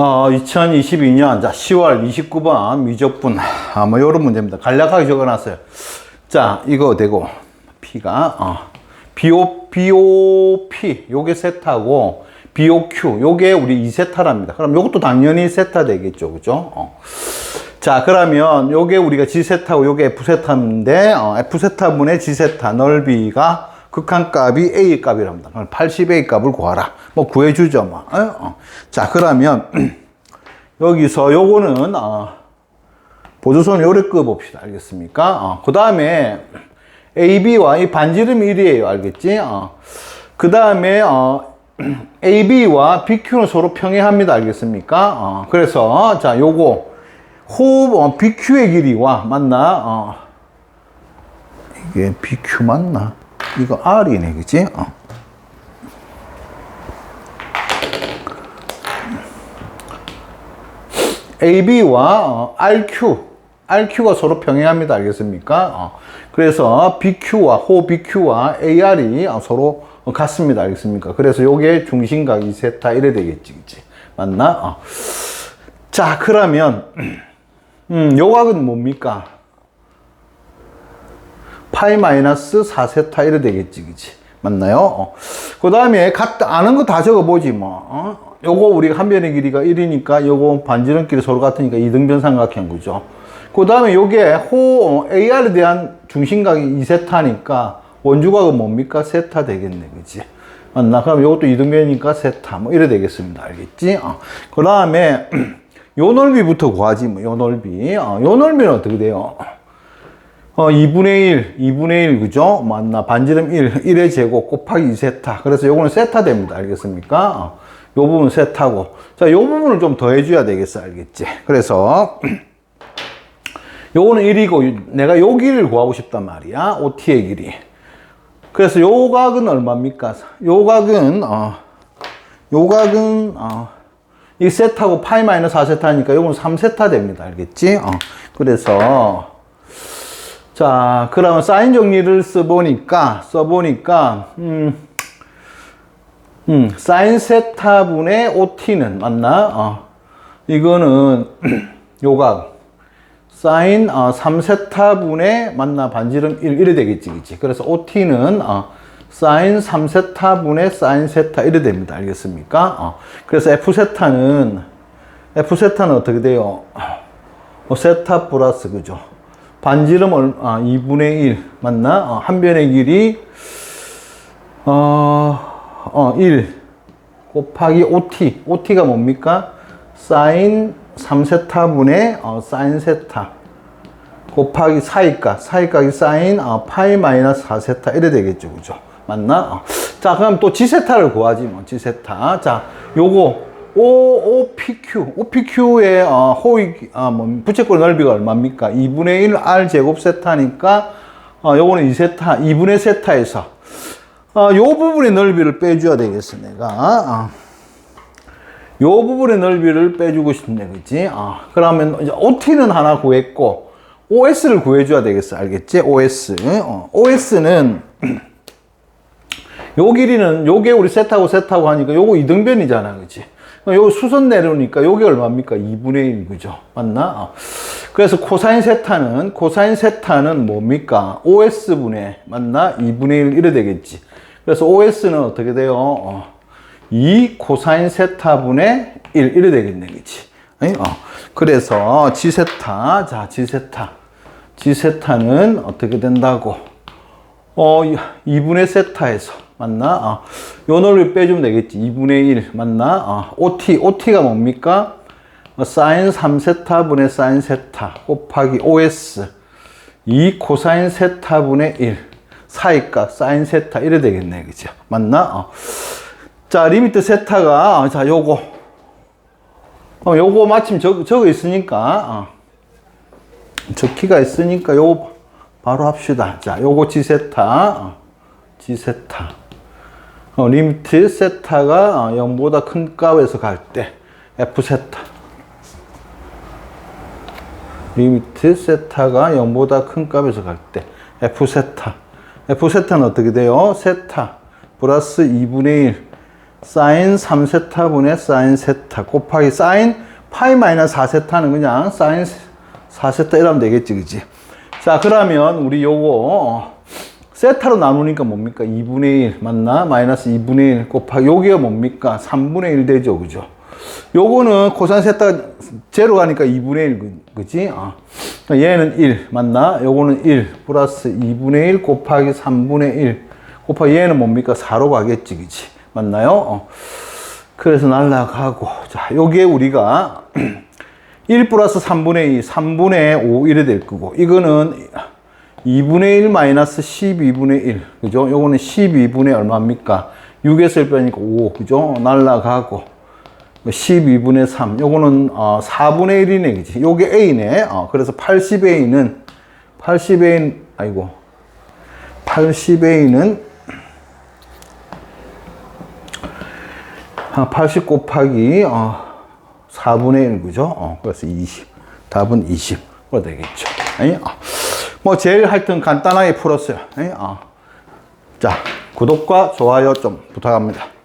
어, 2022년 자 10월 29번 미적분 아, 뭐 이런 문제입니다. 간략하게 적어놨어요. 자 이거 되고 P가 어, BO BOP 요게 세타고 BOQ 요게 우리 2세타랍니다. 그럼 요것도 당연히 세타 되겠죠, 그죠? 어. 자 그러면 요게 우리가 G세타고 요게 F세타인데 어, F세타분의 G세타 넓이가 극한값이 A 값이랍니다. 그럼 80A 값을 구하라. 뭐 구해주죠, 뭐. 어? 어. 자 그러면 여기서 요거는 어, 보조선 요래 끄 봅시다. 알겠습니까? 어, 그 다음에 AB와 이 반지름 1이에요. 알겠지? 어. 그 다음에 어, AB와 BQ는 서로 평행합니다. 알겠습니까? 어, 그래서 자 요거 호흡 어, BQ의 길이와 맞나? 어, 이게 BQ 맞나? 이거 R이네, 그지? 어. AB와 어, RQ, RQ가 서로 평행합니다. 알겠습니까? 어, 그래서 BQ와 호 BQ와 AR이 어, 서로 같습니다. 알겠습니까? 그래서 요게 중심각 2세타 이래 되겠지, 그치? 맞나? 어. 자, 그러면 음, 요 각은 뭡니까? 파이 마이너스 4세타 이래 되겠지, 그치? 맞나요? 어. 그 다음에 아는 거 다 적어보지, 뭐. 어? 요거 우리가 한 변의 길이가 1이니까 요거 반지름끼리 서로 같으니까 이등변 삼각형, 그죠? 그 다음에 요게 호, 어, AR에 대한 중심각이 2세타니까 원주각은 뭡니까? 세타 되겠네, 그치? 맞나? 그럼 요것도 이등변이니까 세타, 뭐 이래 되겠습니다. 알겠지? 어. 그 다음에 요 넓이부터 구하지, 뭐, 요 넓이. 어, 요 넓이는 어떻게 돼요? 어, 2분의 1, 2분의 1, 그죠? 맞나? 반지름 1, 1의 제곱 곱하기 2세타. 그래서 요거는 세타 됩니다. 알겠습니까? 어, 요 부분 세타고. 자, 요 부분을 좀 더해줘야 되겠어. 알겠지? 그래서, 요거는 1이고, 내가 요 길이를 구하고 싶단 말이야. OT의 길이. 그래서 요 각은 얼마입니까? 요 각은, 어, 요 각은, 어, 이 세타고 파이 마이너스 4세타니까 요건 3세타 됩니다. 알겠지? 어, 그래서, 자, 그러면 사인 정리를 써보니까, 써보니까, 음, 음, 사인 세타분의 OT는, 맞나? 어, 이거는, 요각, 사인 어, 3세타분의, 맞나? 반지름 1, 이래 되겠지, 그치? 그래서 OT는, 어, 사인 3세타분의 사인 세타, 이래 됩니다. 알겠습니까? 어, 그래서 F세타는, F세타는 어떻게 돼요? 어, 세타 플러스, 그죠? 반지름 얼, 아, 2분의 1 맞나? 어, 한 변의 길이 어, 어, 1 곱하기 OT. OT가 뭡니까? 사인 3세타분의 어, 사인 세타 곱하기 사이각. 사이각이 사인 어, 파이 마이너스 4세타 이래 되겠죠. 그죠? 맞나? 어. 자, 그럼 또 G세타를 구하지 뭐. G세타. 자, 요거 O, OPQ, OPQ의 어, 호위, 아, 뭐, 부채꼴 넓이가 얼마입니까? 2분의 1 R 제곱 세타니까, 어, 요거는 2세타, 2분의 세타에서, 어, 요 부분의 넓이를 빼줘야 되겠어, 내가. 어. 요 부분의 넓이를 빼주고 싶네, 그지? 어, 그러면 이제 OT는 하나 구했고, OS를 구해줘야 되겠어, 알겠지? OS. 어, OS는, 요 길이는, 요게 우리 세타고 세타고 하니까 요거 이등변이잖아, 그지? 요 수선 내려오니까 요게 얼마입니까? 2분의 1, 그죠? 맞나? 어. 그래서 코사인 세타는, 코사인 세타는 뭡니까? OS분의, 맞나? 2분의 1 이래 되겠지. 그래서 OS는 어떻게 돼요? 어. 2 코사인 세타분의 1 이래 되겠네? 어. 그래서 G세타, 자, G세타. G세타는 어떻게 된다고? 어, 2분의 세타에서. 맞나? 어. 요 넓이 빼주면 되겠지. 2분의 1. 맞나? 어. OT. OT가 뭡니까? 어, 사인 3세타 분의 사인 세타 곱하기 OS. 2 코사인 세타 분의 1. 사이값 사인 세타 이래 되겠네. 그죠? 맞나? 어. 자, 리미트 세타가, 어, 자, 요거. 어, 요거 마침 적, 적어 있으니까, 어. 적기가 있으니까 요거 바로 합시다. 자, 요거 G세타. 어. G세타. 어, 리미트 세타가 어, 0보다 큰 값에서 갈 때 F세타 리미트 세타가 0보다 큰 값에서 갈 때 F세타 F세타는 어떻게 돼요? 세타 플러스 2분의 1 사인 3세타분의 사인 세타 곱하기 사인 파이 마이너스 4세타는 그냥 사인 4세타 이러면 되겠지, 그지? 자, 그러면 우리 요거 어, 세타로 나누니까 뭡니까? 2분의 1 맞나? 마이너스 2분의 1 곱하기 요게 뭡니까? 3분의 1 되죠, 그죠? 요거는 코사인 세타 제로 가니까 2분의 1 그- 그지? 아. 얘는 1 맞나? 요거는 1 플러스 2분의 1 곱하기 3분의 1 곱하기 얘는 뭡니까? 4로 가겠지, 그지? 맞나요? 어. 그래서 날라가고 자, 요게 우리가 1 플러스 3분의 2, 3분의 5 이래 될 거고 이거는 2분의 1 마이너스 12분의 1 그죠? 요거는 12분의 얼마입니까? 6에서 1 빼니까 5 그죠? 날라가고 12분의 3 요거는 어, 4분의 1이네 그지? 요게 A네 어, 그래서 80A는 80A 아이고 80A는 80 곱하기 어, 4분의 1 그죠? 어, 그래서 20 답은 20가 되겠죠 아니? 어. 뭐 제일 하여튼 간단하게 풀었어요? 어. 자 구독과 좋아요 좀 부탁합니다